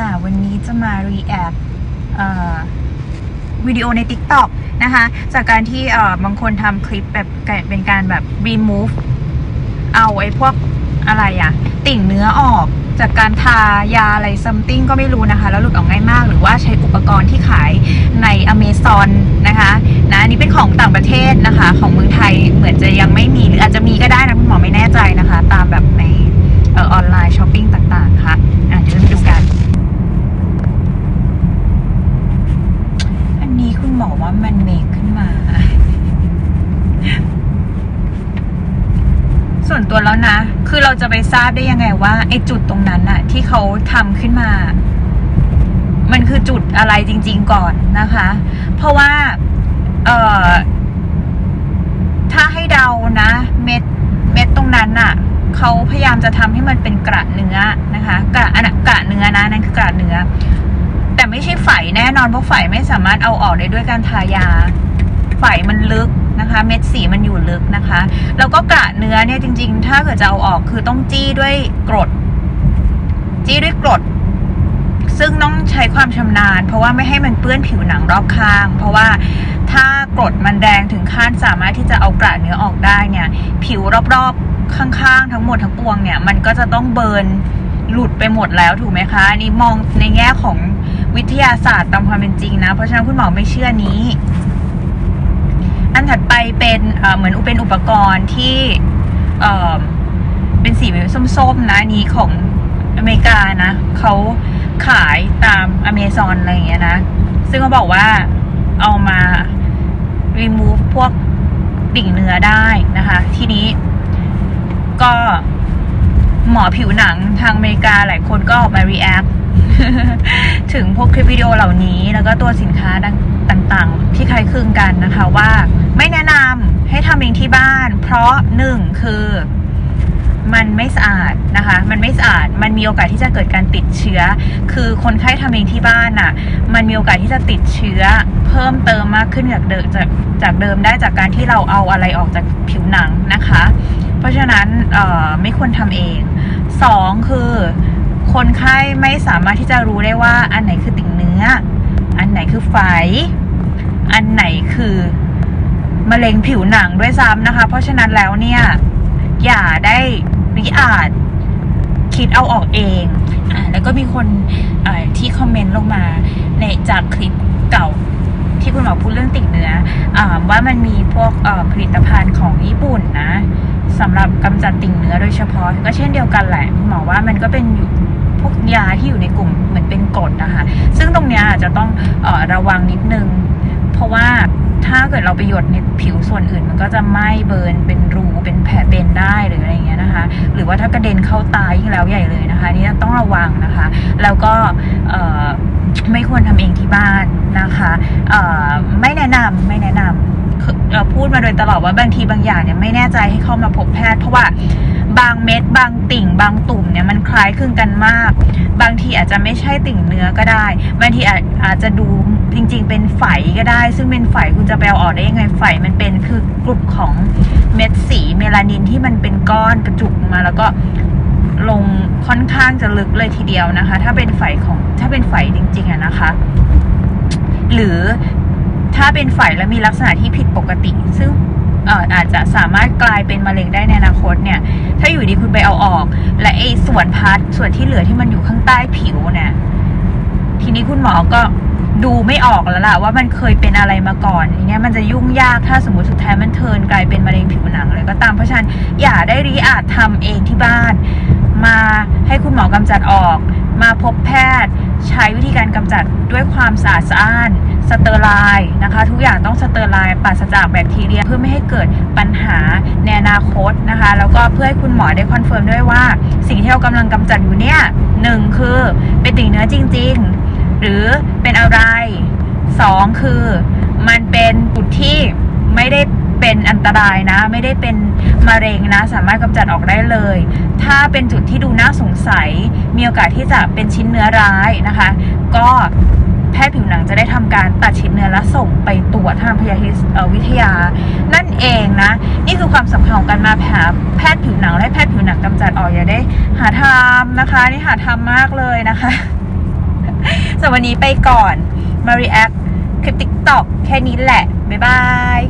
ล่ะ วันนี้จะมา react เอ่อวิดีโอใน TikTok นะคะ จากการที่เออบางคนทำคลิปแบบเป็นการแบบ remove เอาไอ้พวกอะไรอะติ่งเนื้อออกจากการทายาอะไรซัมติงก็ไม่รู้นะคะ แล้วหลุดออกง่ายมาก หรือว่าใช้อุปกรณ์ที่ขายใน Amazon นะคะนะอันนี้เป็นของต่างประเทศนะคะ ของเมืองไทยเหมือนจะยังไม่มี หรืออาจจะมีก็ได้นะคุณหมอไม่แน่ใจนะคะ ตามแบบในเออออนไลน์ช้อปปิ้งต่างๆ ค่ะอะเดี๋ยวเรามาดูกัน อันนี้คุณหมอว่ามันเมคขึ้นมา ส่วน ตัวแล้วนะ คือเราจะไปทราบได้ยังไงว่าไอ้จุดตรงนั้นน่ะที่เขาทำขึ้นมา มันคือจุดอะไรจริง ๆก่อนนะคะ เพราะว่า เอ่อ ถ้าให้เดานะ เม็ด เม็ดตรงนั้นน่ะเขาพยายามจะทำให้มันเป็นกระเนื้อนะคะ กระอันนะกระเนื้อนะนั่นคือกระเนื้อ แต่ไม่ใช่ไฝแน่นอนเพราะไฝไม่สามารถเอาออกได้ด้วยการทายา ไฝมันลึก นะคะเม็ดสีมันอยู่ลึกนะคะ แล้วก็กระเนื้อเนี่ยจริง ๆ ถ้าเกิดจะเอาออกคือต้องจี้ด้วยกรด จี้ด้วยกรด ซึ่งต้องใช้ความชำนาญ เพราะว่าไม่ให้มันเปื้อนผิวหนังรอบข้าง เพราะว่าถ้ากรดมันแดงถึงขั้นสามารถที่จะเอากระเนื้อออกได้เนี่ย ผิวรอบๆข้างๆ ทั้งหมดทั้งปวงเนี่ย มันก็จะต้องเบิร์นหลุดไปหมดแล้วถูกไหมคะอันนี้มองในแง่ของวิทยาศาสตร์ตามความเป็นจริงนะ เพราะฉะนั้นคุณหมอไม่เชื่อนี้ ถัดไปเป็นเหมือนเป็นอุปกรณ์ที่เอ่อเป็นสีส้มๆนะนนี้ของอเมริกานะเขาขายตามอเมซอนอะไรอย่างเงี้ยนะ ซึ่งเขาบอกว่าเอามา remove พวกติ่งเนื้อได้นะคะ ทีนี้ก็หมอผิวหนังทางอเมริกาหลายคนก็ออกมา react ถึงพวกคลิปวิดีโอเหล่านี้แล้วก็ตัวสินค้าต่างๆ ที่คล้ายคลึงกันนะคะว่า ไม่แนะนำให้ทำเองที่บ้าน เพราะหนึ่งคือมันไม่สะอาดนะคะ มันไม่สะอาด มันมีโอกาสที่จะเกิดการติดเชื้อ คือคนไข้ทำเองที่บ้านน่ะ มันมีโอกาสที่จะติดเชื้อ เพิ่มเติมมากขึ้นจากเดิมจากจากเดิมได้จากการที่เราเอาอะไรออกจากผิวหนังนะคะ เพราะฉะนั้นไม่ควรทำเองสองคือ คนไข้ไม่สามารถที่จะรู้ได้ว่าอันไหนคือติ่งเนื้อ อันไหนคือไฝ อันไหนคือ มะเร็งผิวหนังด้วยซ้ำนะคะ เพราะฉะนั้นแล้วเนี่ย อย่าได้ริอาจคิดเอาออกเองอ่าแล้วก็มีคนที่คอมเมนต์ลงมาในจากคลิปเก่าที่คุณหมอพูดเรื่องติ่งเนื้ออว่ามันมีพวกผลิตภัณฑ์ของญี่ปุ่นนะสำหรับกำจัดติ่งเนื้อโดยเฉพาะ ก็เช่นเดียวกันแหละคุณหมอว่ามันก็เป็นอยู่พวกยาที่อยู่ในกลุ่มเหมือนเป็นกรดนะคะ ซึ่งตรงนี้อาจจะต้องอระวังนิดนึง เพราะว่า ถ้าเกิดเราไปหยดในผิวส่วนอื่น มันก็จะไหม้เบิร์นเป็นรูเป็นแผลเป็นได้หรืออะไรเงี้ยนะคะ หรือว่าถ้ากระเด็นเข้าตายิ่งแล้วใหญ่เลยนะคะนี่ต้องระวังนะคะ แล้วก็ไม่ควรทำเองที่บ้านนะคะไม่แนะนำไม่แนะนำคือเอ่อพูดมาโดยตลอดว่าบางทีบางอย่างเนี่ยไม่แน่ใจให้เข้ามาพบแพทย์เพราะว่า บางเม็ด บางติ่ง บางตุ่มเนี่ยมันคล้ายคลึงกันมาก บางทีอาจจะไม่ใช่ติ่งเนื้อก็ได้ บางทีอาจอาจจะดูจริง ๆ เป็นไฝก็ได้ ซึ่งเป็นไฝคุณจะไปเอาอกได้ยังไงไฝมันเป็นคือกลุ่มของเม็ดสีเมลานินที่มันเป็นก้อนกระจุกมาแล้วก็ลงค่อนข้างจะลึกเลยทีเดียวนะคะ ถ้าเป็นไฝของถ้าเป็นไฝจริงๆอะนะคะ หรือถ้าเป็นไฝแล้วมีลักษณะที่ผิดปกติ ซึ่ง อ่ออาจจะสามารถกลายเป็นมะเร็งได้ในอนาคตเนี่ย ถ้าอยู่ดีคุณไปเอาออก และไอ้ส่วนพาร์ทส่วนที่เหลือที่มันอยู่ข้างใต้ผิวเนี่ยทีนี้คุณหมอก็ดูไม่ออกแล้วล่ะว่ามันเคยเป็นอะไรมาก่อนอย่างเงี้ยมันจะยุ่งยากถ้าสมมติสุดท้ายมันเทินกลายเป็นมะเร็งผิวหนังเลยก็ตามเพราะฉะนั้นอย่าได้รีอาจทำเองที่บ้าน มาให้คุณหมอกำจัดออก มาพบแพทย์ ใช้วิธีการกำจัดด้วยความสะอาดสะอ้าน สเตอร์ไลน์นะคะ ทุกอย่างต้องสเตอร์ไลน์ปราศจากแบคทีเรีย เพื่อไม่ให้เกิดปัญหาในอนาคตนะคะ แล้วก็เพื่อให้คุณหมอได้คอนเฟิร์มด้วยว่า สิ่งที่เรากำลังกำจัดอยู่เนี่ยหนึ่งคือเป็นติ่งเนื้อจริง ๆ หรือเป็นอะไรสองคือมันเป็นจุดที่ไม่ได้เป็นอันตรายนะ ไม่ได้เป็นมะเร็งนะ สามารถกำจัดออกได้เลย ถ้าเป็นจุดที่ดูน่าสงสัย มีโอกาสที่จะเป็นชิ้นเนื้อร้ายนะคะ ก็ แพทย์ผิวหนังจะได้ทำการตัดชิ้นเนื้อและส่งไปตรวจทางพยาธิวิทยา นั่นเองนะ นี่คือความสำคัญของการมาหาแพทย์ผิวหนังและแพทย์ผิวหนังกำจัดออกอย่าได้ หาทำนะคะ นี่หาทำมากเลยนะคะสำหรับวันนี้ไปก่อนมารีแอคคลิปติ๊กต็อกแค่นี้แหละ บ๊ายบาย